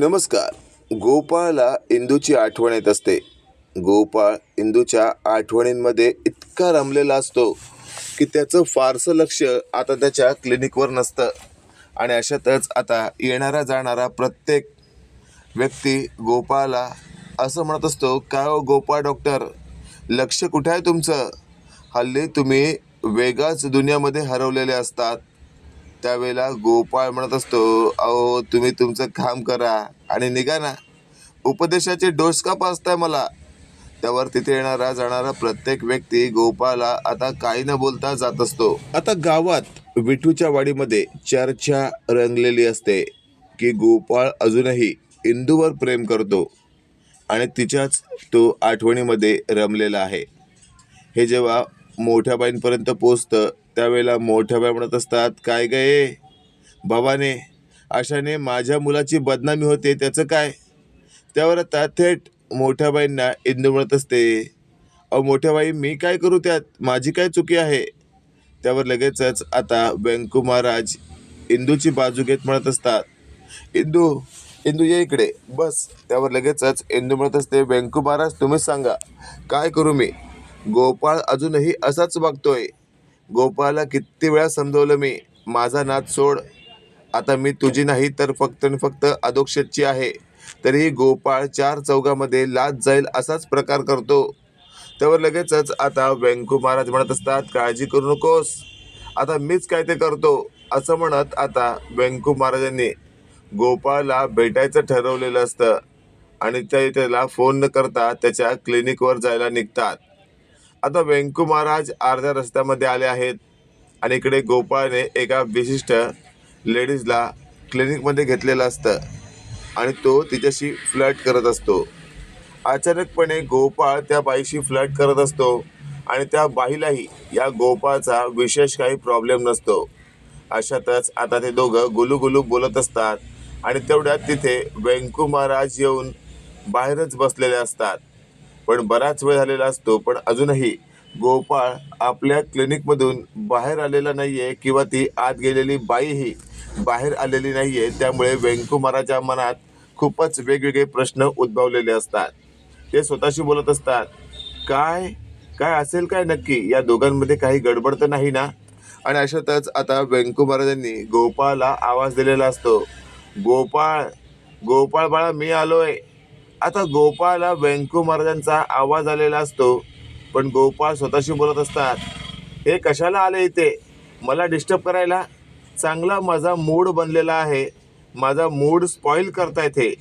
नमस्कार. गोपाळला इंदूची आठवण येत असते. गोपाळ इंदूच्या आठवणींमध्ये इतका रमलेला असतो की त्याचं फारसं लक्ष आता त्याच्या क्लिनिकवर नसतं. आणि अशातच आता येणारा जाणारा प्रत्येक व्यक्ती गोपाळला असं म्हणत असतो काय हो गोपाळ डॉक्टर? लक्ष कुठे आहे तुमचं? हल्ली तुम्ही वेगळाच दुनियामध्ये हरवलेले असतात. त्यावेळेला गोपाळ म्हणत असतो अहो तुम्ही तुमचं काम करा आणि निघा ना. उपदेशाचे डोस का पाचताय मला? त्यावर तिथे येणारा जाणारा प्रत्येक व्यक्ती गोपाळला आता काही न बोलता जात असतो. आता गावात विठूच्या वाडीमध्ये चर्चा रंगलेली असते की गोपाळ अजूनही इंदूवर प्रेम करतो आणि तिच्याच तो आठवणीमध्ये रमलेला आहे. हे जेव्हा मोठ्या बाईंपर्यंत पोचतं त्यावेळेला मोठ्या बाई म्हणत असतात काय गे बाबाने अशाने माझ्या मुलाची बदनामी होते त्याचं काय? त्यावर आता थेट मोठ्या बाईंना इंदू म्हणत असते अहो मोठ्या बाई मी काय करू त्यात? माझी काय चुकी आहे? त्यावर लगेचच आता व्यंकू महाराज इंदूची बाजू घेत म्हणत असतात इंदू इंदू ये इकडे बस. त्यावर लगेचच इंदू म्हणत असते व्यंकू महाराज तुम्हीच सांगा काय करू मी? गोपाळ अजूनही असाच वागतोय. गोपाळला किती वेळा समजवलं मी माझा नाद सोड आता मी तुझी नाही तर फक्त आणि फक्त अधोक्षेची आहे. तरीही गोपाळ चार चौघामध्ये लाच जाईल असाच प्रकार करतो. त्यावर लगेचच आता व्यंकू महाराज म्हणत असतात काळजी करू नकोस. आता मीच काय ते करतो. असं म्हणत आता व्यंकू महाराजांनी गोपाळला भेटायचं ठरवलेलं असतं. आणि ते त्याला फोन न करता त्याच्या क्लिनिकवर जायला निघतात. आता व्यंकू महाराज अर्ध्या रस्त्यामध्ये आले आहेत आणि इकडे गोपाळने एका विशिष्ट लेडीजला क्लिनिकमध्ये घेतलेलं असतं आणि तो तिच्याशी फ्लर्ट करत असतो. अचानकपणे गोपाळ त्या बाईशी फ्लर्ट करत असतो आणि त्या बाईलाही या गोपाळचा विशेष काही प्रॉब्लेम नसतो. अशातच आता ते दोघं गुलूगुलू बोलत असतात आणि तेवढ्यात तिथे व्यंकू महाराज येऊन बाहेरच बसलेले असतात. पण बराच वेळ झालेला असतो पण अजूनही गोपाळ आपल्या क्लिनिकमधून बाहेर आलेला नाहीये किंवा ती आत गेलेली बाईही बाहेर आलेली नाहीये. त्यामुळे व्यंकू महाराजा मनात खूपच वेगवेगळे प्रश्न उद्भवलेले असतात. ते स्वतःशी बोलत असतात काय? काय असेल काय नक्की? या दोघांमध्ये काही गडबड तर नाही ना? आणि अशातच आता व्यंकू महाराजांनी गोपाळला आवाज दिलेला असतो गोपाळ गोपाळ बाळा मी आलोय. आता गोपाळला व्यंकू महाराजांचा आवाज आलेला असतो पण गोपाळ स्वतःशी बोलत असतात हे कशाला आले इथे? मला डिस्टर्ब करायला? चांगला माझा मूड बनलेला आहे. माझा मूड स्पॉईल करतायत हे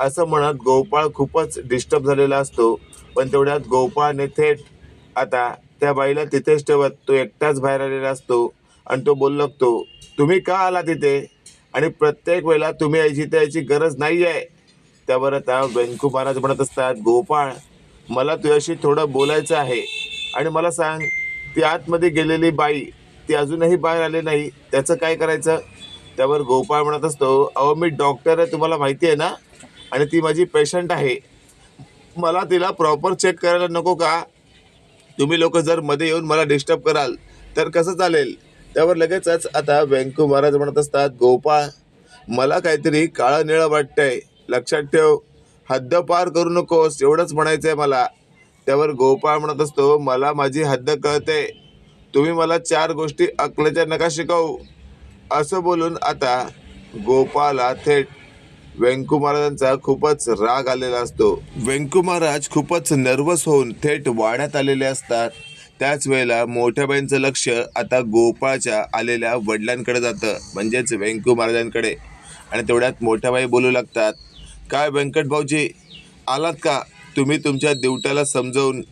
असं म्हणत गोपाळ खूपच डिस्टर्ब झालेला असतो पण तेवढ्यात गोपाळने थेट आता त्या बाईला तिथेच ठेवत तो एकटाच बाहेर आलेला असतो आणि तो बोलू लागतो तुम्ही का आला तिथे आणि प्रत्येक वेळेला तुम्ही यायची त्याची गरज नाही आहे त्यावर आता व्यंकू महाराज म्हणत असतात गोपाळ मला तुझ्याशी थोडं बोलायचं आहे आणि मला सांग ती आतमध्ये गेलेली बाई ती अजूनही बाहेर आली नाही त्याचं काय करायचं? त्यावर गोपाळ म्हणत असतो अहो मी डॉक्टर आहे तुम्हाला माहिती आहे ना? आणि ती माझी पेशंट आहे. मला तिला प्रॉपर चेक करायला नको का? तुम्ही लोक जर मध्ये येऊन मला डिस्टर्ब कराल तर कसं चालेल? त्यावर लगेचच आता व्यंकू महाराज म्हणत असतात गोपाळ मला काहीतरी काळं निळं वाटतंय. लक्षात ठेव. हद्द पार करू नकोस एवढंच म्हणायचं आहे मला. त्यावर गोपाळ म्हणत असतो मला माझी हद्द कळते. तुम्ही मला चार गोष्टी अकलेच्या नका शिकवू. असं बोलून आता गोपाला थेट व्यंकू महाराजांचा खूपच राग आलेला असतो. व्यंकू महाराज खूपच नर्वस होऊन थेट वाढ्यात आलेले असतात. त्याच वेळेला मोठ्या बाईंचं लक्ष आता गोपाळच्या आलेल्या वडिलांकडे जातं म्हणजेच व्यंकू महाराजांकडे. आणि तेवढ्यात मोठ्या बाई बोलू लागतात काय व्यंकट भाऊजी आलात का? तुम्ही तुमच्या दिवट्याला समजवून.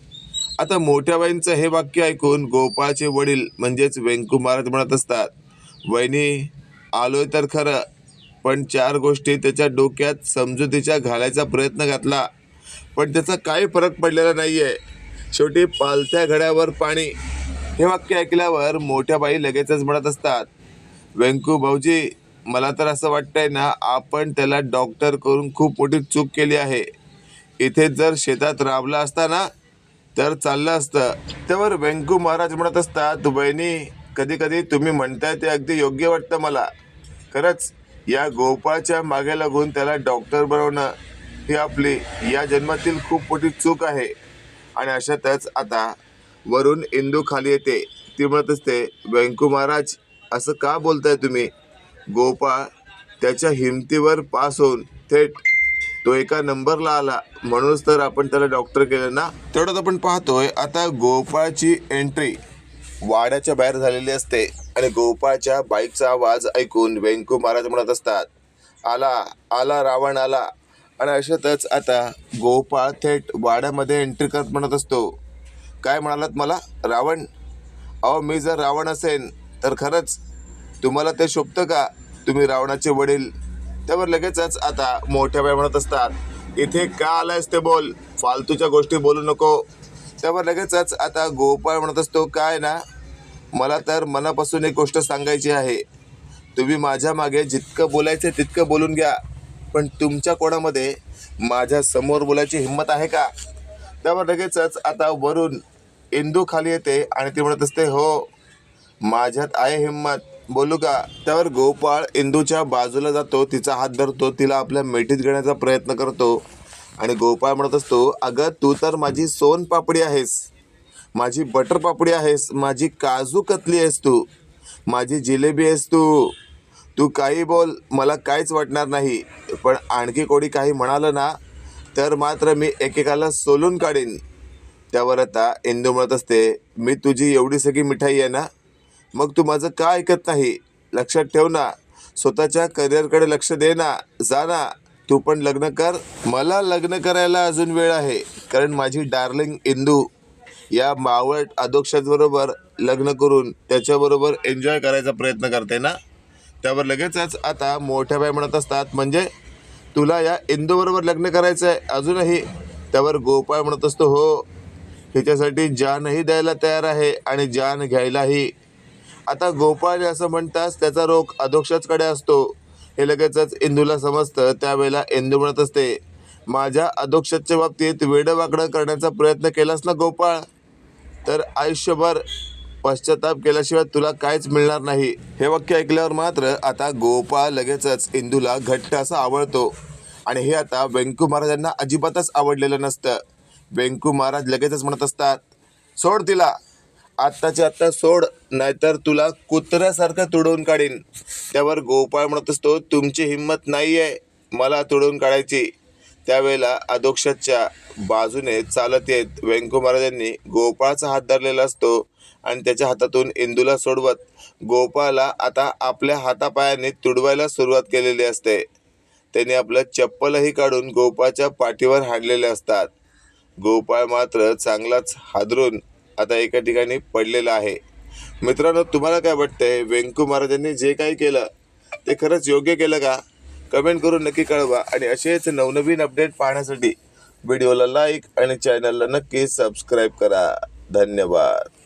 आता मोठ्या बाईंचं हे वाक्य ऐकून गोपाळचे वडील म्हणजेच व्यंकू महाराज म्हणत असतात वहिनी आलोय तर खरं पण चार गोष्टी त्याच्या डोक्यात समजुतीच्या घालायचा प्रयत्न घातला. पण त्याचा काही फरक पडलेला नाही आहे शेवटी पालथ्या घड्यावर पाणी. हे वाक्य ऐकल्यावर मोठ्या बाई लगेचच म्हणत असतात व्यंकू भाऊजी मला तर असं वाटतंय ना आपण त्याला डॉक्टर करून खूप मोठी चूक केली आहे. इथे जर शेतात राबला असता ना तर चाललं असतं. त्यावर व्यंकू महाराज म्हणत असतात बहिणी कधी कधी तुम्ही म्हणताय ते अगदी योग्य वाटतं मला. खरंच या गोपाळच्या मागे लागून त्याला डॉक्टर बनवणं ही आपली या जन्मातील खूप मोठी चूक आहे. आणि अशातच आता वरून इंदू खाली येते. ती म्हणत असते व्यंकू महाराज असं का बोलताय तुम्ही? गोपाळ त्याच्या हिमतीवर पास होऊन थेट तो एका नंबरला आला. म्हणूनच तर आपण त्याला डॉक्टर केलं ना? तेवढंच आपण पाहतोय आता गोपाळची एंट्री वाड्याच्या बाहेर झालेली असते आणि गोपाळच्या बाईकचा आवाज ऐकून व्यंकू महाराज म्हणत असतात आला आला रावण आला. आणि अशातच आता गोपाळ थेट वाड्यामध्ये एंट्री करत म्हणत असतो. काय म्हणालात मला रावण? अहो मी जर रावण असेन तर खरंच तुम्हाला ते शोभतं का? तुम्ही रावणाचे वडील. त्यावर लगेचच आता मोठ्या बाय म्हणत असतात इथे का आलायस ते बोल फालतूच्या गोष्टी बोलू नको. त्यावर लगेचच आता गोपाळ म्हणत असतो काय ना मला तर मनापासून एक गोष्ट सांगायची आहे. तुम्ही माझ्या मागे जितकं बोलायचं तितकं बोलून घ्या. पण तुमच्या कोणामध्ये माझ्यासमोर बोलायची हिंमत आहे का? त्यावर लगेचच आता वरून इंदू खाली येते आणि ती म्हणत असते हो माझ्यात आहे हिंमत. बोलू का? त्यावर गोपाळ इंदूच्या बाजूला जातो तिचा हात धरतो तिला आपल्या मेठीत घेण्याचा प्रयत्न करतो. आणि गोपाळ म्हणत असतो अगं तू तर माझी सोन पापडी आहेस. माझी बटर पापडी आहेस. माझी काजू कतली आहेस तू. माझी जिलेबी आहेस तू. तू काही बोल मला काहीच वाटणार नाही. पण आणखी कोणी काही म्हणालं ना तर मात्र मी एकेकाला सोलून काढीन. त्यावर आता इंदू म्हणत असते मी तुझी एवढी सगळी मिठाई आहे ना मग तू माझं का ऐकत नाही? लक्षात ठेव ना. स्वतःच्या करिअरकडे लक्ष दे ना. जा ना. तू पण लग्न कर. मला लग्न करायला अजून वेळ आहे. कारण माझी डार्लिंग इंदू या मावळ अधोक्षाबरोबर लग्न करून त्याच्याबरोबर एन्जॉय करायचा प्रयत्न करते ना? त्यावर लगेचच आता मोठ्या बाई म्हणत असतात म्हणजे तुला या इंदूबरोबर लग्न करायचं आहे अजूनही? त्यावर गोपाळ म्हणत असतो हो. हिच्यासाठी जानही द्यायला तयार आहे आणि जान घ्यायलाही आता गोपाळ असं म्हणतास त्याचा रोग अधोक्षाचकडे असतो. हे लगेचच इंदूला समजतं. त्यावेळेला इंदू म्हणत असते माझ्या अधोक्षाच्या बाबतीत वेडवाकडं करण्याचा प्रयत्न केलास ना गोपाळ? तर आयुष्यभर पश्चाताप केल्याशिवाय तुला काहीच मिळणार नाही. हे वाक्य ऐकल्यावर मात्र आता गोपाळ लगेचच इंदूला घट्ट असा आवडतो. आणि हे आता व्यंकू महाराजांना अजिबातच आवडलेलं नसतं. व्यंकू महाराज लगेचच म्हणत असतात सोड तिला. आत्ताच्या आत्ता सोड नाहीतर तुला कुत्र्यासारखं तुडवून काढीन. त्यावर गोपाळ म्हणत असतो तुमची हिंमत नाही आहे मला तुडवून काढायची. त्यावेळेला अधोक्षाच्या बाजूने चालत येत व्यंकू महाराजांनी गोपाळचा हात धरलेला असतो आणि त्याच्या हातातून इंदूला सोडवत गोपाळला आता आपल्या हातापायाने तुडवायला सुरुवात केलेली असते. त्याने आपलं चप्पलही काढून गोपाळच्या पाठीवर हाडलेले असतात. गोपाळ मात्र चांगलाच हादरून आता एका ठिकाणी पडलेला आहे. मित्रांनो तुम्हाला काय वाटतंय? व्यंकू महाराजांनी जे काही केलं ते खरंच योग्य केलं का? कमेंट करून नक्की कळवा आणि असेच नवनवीन अपडेट पाहण्यासाठी व्हिडिओला लाईक आणि चॅनलला नक्की सबस्क्राईब करा. धन्यवाद.